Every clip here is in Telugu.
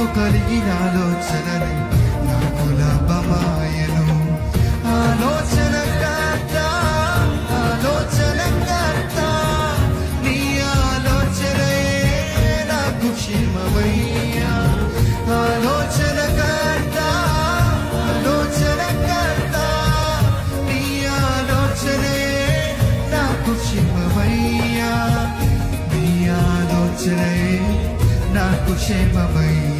నీకు కలిగిన ఆలోచనని నాకు లాభమాయను. ఆలోచన కర్త ఆలోచన కర్త నీ ఆలోచనయే నాకు క్షేమమయ్యా. ఆలోచన కర్త ఆలోచన కర్త నీ ఆలోచనయే నాకు క్షేమమయ్యా. నీ ఆలోచనయే నాకు క్షేమమయ్యా.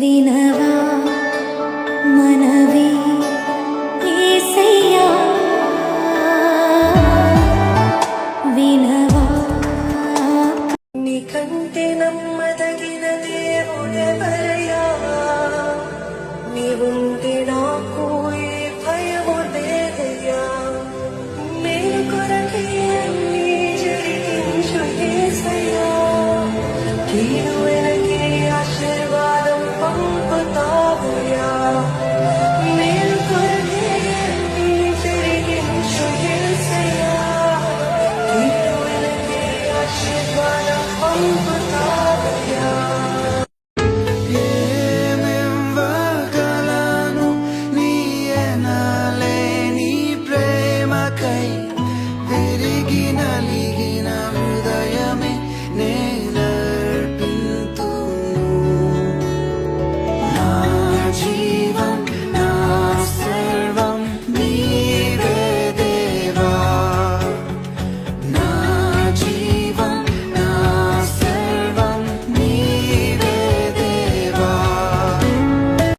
വിന